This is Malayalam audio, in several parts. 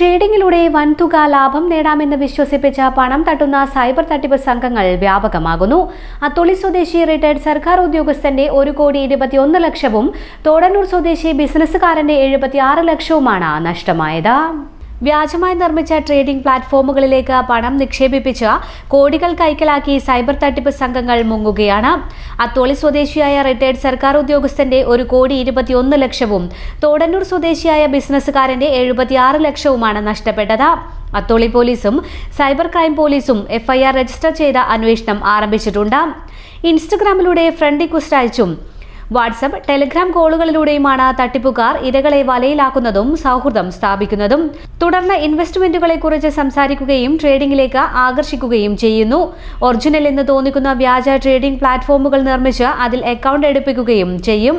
ട്രേഡിംഗിലൂടെ വൻതുക ലാഭം നേടാമെന്ന് വിശ്വസിപ്പിച്ച പണം തട്ടുന്ന സൈബർ തട്ടിപ്പ് സംഘങ്ങൾ വ്യാപകമാകുന്നു. അത്തോളി സ്വദേശി റിട്ടയർഡ് സർക്കാർ ഉദ്യോഗസ്ഥന്റെ ഒരു കോടി ഇരുപത്തിയൊന്ന് ലക്ഷവും തോടന്നൂർ സ്വദേശി ബിസിനസ്സുകാരന്റെ എഴുപത്തിയാറ് ലക്ഷവുമാണ് നഷ്ടമായത്. വ്യാജമായി നിർമ്മിച്ച ട്രേഡിംഗ് പ്ലാറ്റ്ഫോമുകളിലേക്ക് പണം നിക്ഷേപിപ്പിച്ച് കോടികൾ കൈക്കലാക്കി സൈബർ തട്ടിപ്പ് സംഘങ്ങൾ മുങ്ങുകയാണ്. അത്തോളി സ്വദേശിയായ റിട്ടയർഡ് സർക്കാർ ഉദ്യോഗസ്ഥന്റെ ഒരു കോടി ഇരുപത്തിയൊന്ന് ലക്ഷവും തോടന്നൂർ സ്വദേശിയായ ബിസിനസ്സുകാരന്റെ എഴുപത്തിയാറ് ലക്ഷവുമാണ് നഷ്ടപ്പെട്ടത്. അത്തോളി പോലീസും സൈബർ ക്രൈം പോലീസും എഫ്ഐആർ രജിസ്റ്റർ ചെയ്ത അന്വേഷണം ആരംഭിച്ചിട്ടുണ്ട്. ഇൻസ്റ്റഗ്രാമിലൂടെ ഫ്രണ്ട് റിക്വസ്റ്റ് അയച്ചും വാട്സപ്പ് ടെലിഗ്രാം കോളുകളിലൂടെയുമാണ് തട്ടിപ്പുകാർ ഇരകളെ വലയിലാക്കുന്നതും സൗഹൃദം സ്ഥാപിക്കുന്നതും. തുടർന്ന് ഇൻവെസ്റ്റ്മെന്റുകളെ കുറിച്ച് സംസാരിക്കുകയും ട്രേഡിംഗിലേക്ക് ആകർഷിക്കുകയും ചെയ്യുന്നു. ഒറിജിനൽ എന്ന് തോന്നിക്കുന്ന വ്യാജ ട്രേഡിംഗ് പ്ലാറ്റ്ഫോമുകൾ നിർമ്മിച്ച് അതിൽ അക്കൗണ്ട് എടുപ്പിക്കുകയും ചെയ്യും.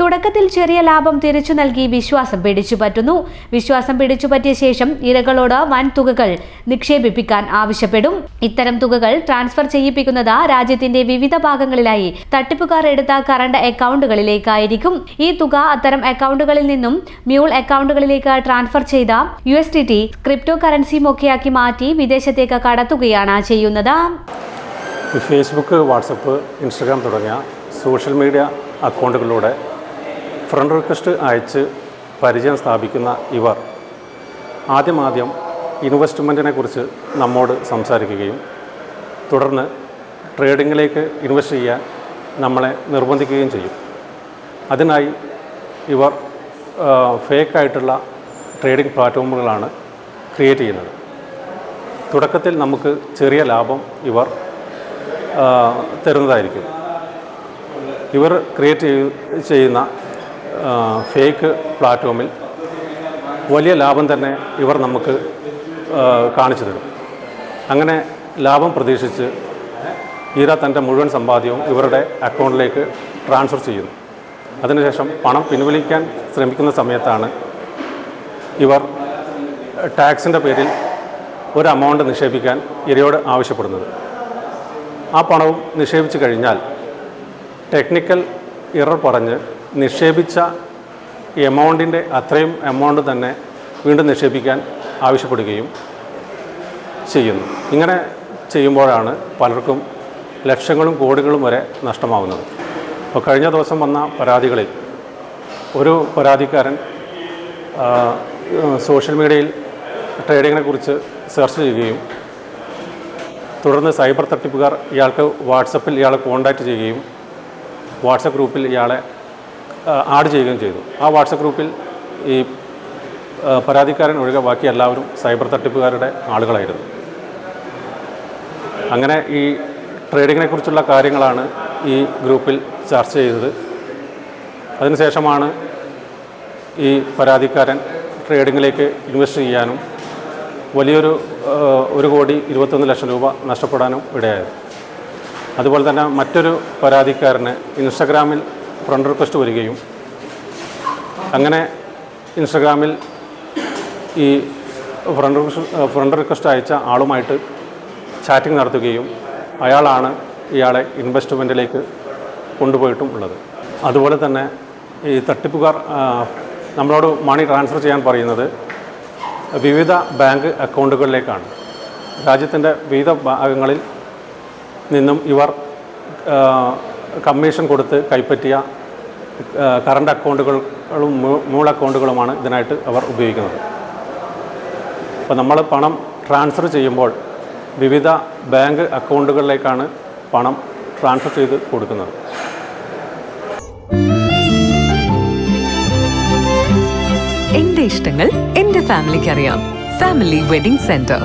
തുടക്കത്തിൽ ചെറിയ ലാഭം തിരിച്ചു നൽകി വിശ്വാസം പിടിച്ചു പറ്റുന്നു. വിശ്വാസം പിടിച്ചു പറ്റിയ ശേഷം ഇരകളോട് വൻ തുകകൾ നിക്ഷേപിപ്പിക്കാൻ ആവശ്യപ്പെടും. ഇത്തരം തുകകൾ ട്രാൻസ്ഫർ ചെയ്യിപ്പിക്കുന്നത് രാജ്യത്തിന്റെ വിവിധ ഭാഗങ്ങളിലായി തട്ടിപ്പുകാർ എടുത്ത കറണ്ട് അക്കൗണ്ടുകളിലേക്കായിരിക്കും. ഈ തുക അത്തരം അക്കൗണ്ടുകളിൽ നിന്നും മ്യൂൾ അക്കൗണ്ടുകളിലേക്ക് ട്രാൻസ്ഫർ ചെയ്ത U S T T crypto കറൻസിയും ഒക്കെയാക്കി മാറ്റി വിദേശത്തേക്ക് കടത്തുകയാണ് ചെയ്യുന്നത്. ഫേസ്ബുക്ക് വാട്സപ്പ് ഇൻസ്റ്റഗ്രാം തുടങ്ങിയ സോഷ്യൽ മീഡിയ അക്കൗണ്ടുകളിലൂടെ ഫ്രണ്ട് റിക്വസ്റ്റ് അയച്ച് പരിചയം സ്ഥാപിക്കുന്ന ഇവർ ആദ്യമാദ്യം ഇൻവെസ്റ്റ്മെന്റിനെ കുറിച്ച് നമ്മോട് സംസാരിക്കുകയും തുടർന്ന് ട്രേഡിങ്ങിലേക്ക് ഇൻവെസ്റ്റ് ചെയ്യാൻ നമ്മളെ നിർബന്ധിക്കുകയും ചെയ്യും. അതിനായി ഇവർ ഫേക്കായിട്ടുള്ള ട്രേഡിംഗ് പ്ലാറ്റ്ഫോമുകളാണ് ക്രിയേറ്റ് ചെയ്യുന്നത്. തുടക്കത്തിൽ നമുക്ക് ചെറിയ ലാഭം ഇവർ തരുന്നതായിരിക്കും. ഇവർ ക്രിയേറ്റ് ചെയ്യുന്ന ഫേക്ക് പ്ലാറ്റ്ഫോമിൽ വലിയ ലാഭം തന്നെ ഇവർ നമുക്ക് കാണിച്ചു തരും. അങ്ങനെ ലാഭം പ്രതീക്ഷിച്ച് ഈര തന്റെ മുഴുവൻ സമ്പാദ്യവും ഇവരുടെ അക്കൗണ്ടിലേക്ക് ട്രാൻസ്ഫർ ചെയ്യുന്നു. അതിനുശേഷം പണം പിൻവലിക്കാൻ ശ്രമിക്കുന്ന സമയത്താണ് ഇവർ ടാക്സിന്റെ പേരിൽ ഒരു എമൗണ്ട് നിക്ഷേപിക്കാൻ ഇരയോട് ആവശ്യപ്പെടുന്നത്. ആ പണവും നിക്ഷേപിച്ചു കഴിഞ്ഞാൽ ടെക്നിക്കൽ ഇറർ പറഞ്ഞ് നിക്ഷേപിച്ച എമൗണ്ടിന്റെ അത്രയും എമൗണ്ട് തന്നെ വീണ്ടും നിക്ഷേപിക്കാൻ ആവശ്യപ്പെടുകയും ചെയ്യുന്നു. ഇങ്ങനെ ചെയ്യുമ്പോഴാണ് പലർക്കും ലക്ഷങ്ങളും കോടികളും വരെ നഷ്ടമാവുന്നത്. അപ്പോൾ കഴിഞ്ഞ ദിവസം വന്ന പരാതികളിൽ ഒരു പരാതിക്കാരൻ സോഷ്യൽ മീഡിയയിൽ ട്രേഡിങ്ങിനെ കുറിച്ച് സെർച്ച് ചെയ്യുകയും തുടർന്ന് സൈബർ തട്ടിപ്പുകാർ ഇയാൾക്ക് വാട്സപ്പിൽ ഇയാളെ കോൺടാക്റ്റ് ചെയ്യുകയും വാട്സപ്പ് ഗ്രൂപ്പിൽ ഇയാളെ ആഡ് ചെയ്യുകയും ചെയ്തു. ആ വാട്സപ്പ് ഗ്രൂപ്പിൽ ഈ പരാതിക്കാരൻ ഒഴികെ ബാക്കി എല്ലാവരും സൈബർ തട്ടിപ്പുകാരുടെ ആളുകളായിരുന്നു. അങ്ങനെ ഈ ട്രേഡിങ്ങിനെ കുറിച്ചുള്ള കാര്യങ്ങളാണ് ഈ ഗ്രൂപ്പിൽ ചർച്ച ചെയ്തത്. അതിനുശേഷമാണ് ഈ പരാതിക്കാരൻ ട്രേഡിങ്ങിലേക്ക് ഇൻവെസ്റ്റ് ചെയ്യാനും വലിയൊരു ഒരു കോടി ഇരുപത്തൊന്ന് ലക്ഷം രൂപ നഷ്ടപ്പെടാനും ഇടയായത്. അതുപോലെ തന്നെ മറ്റൊരു പരാതിക്കാരന് ഇൻസ്റ്റഗ്രാമിൽ ഫ്രണ്ട് റിക്വസ്റ്റ് വരികയും അങ്ങനെ ഇൻസ്റ്റഗ്രാമിൽ ഈ ഫ്രണ്ട് റിക്വസ്റ്റ് ഫ്രണ്ട് റിക്വസ്റ്റ് അയച്ച ആളുമായിട്ട് ചാറ്റിംഗ് നടത്തുകയും അയാളാണ് ഇയാളെ ഇൻവെസ്റ്റ്മെന്റിലേക്ക് കൊണ്ടുപോയിട്ടും ഉള്ളത്. അതുപോലെ തന്നെ ഈ തട്ടിപ്പുകാർ നമ്മളോട് മണി ട്രാൻസ്ഫർ ചെയ്യാൻ പറയുന്നത് വിവിധ ബാങ്ക് അക്കൗണ്ടുകളിലേക്കാണ്. രാജ്യത്തിന്റെ വിവിധ ഭാഗങ്ങളിൽ നിന്നും ഇവർ കമ്മീഷൻ കൊടുത്ത് കൈപ്പറ്റിയ കറണ്ട് അക്കൗണ്ടുകളും മൂൾ അക്കൗണ്ടുകളുമാണ് ഇതിനായിട്ട് അവർ ഉപയോഗിക്കുന്നത്. അപ്പോൾ നമ്മൾ പണം ട്രാൻസ്ഫർ ചെയ്യുമ്പോൾ വിവിധ ബാങ്ക് അക്കൗണ്ടുകളിലേക്കാണ് പണം ട്രാൻസ്ഫർ ചെയ്ത് കൊടുക്കുന്നത്. എന്റെ ഇഷ്ടങ്ങൾ എന്റെ ഫാമിലിക്ക് അറിയാം ഫാമിലി വെഡിംഗ് സെന്റർ.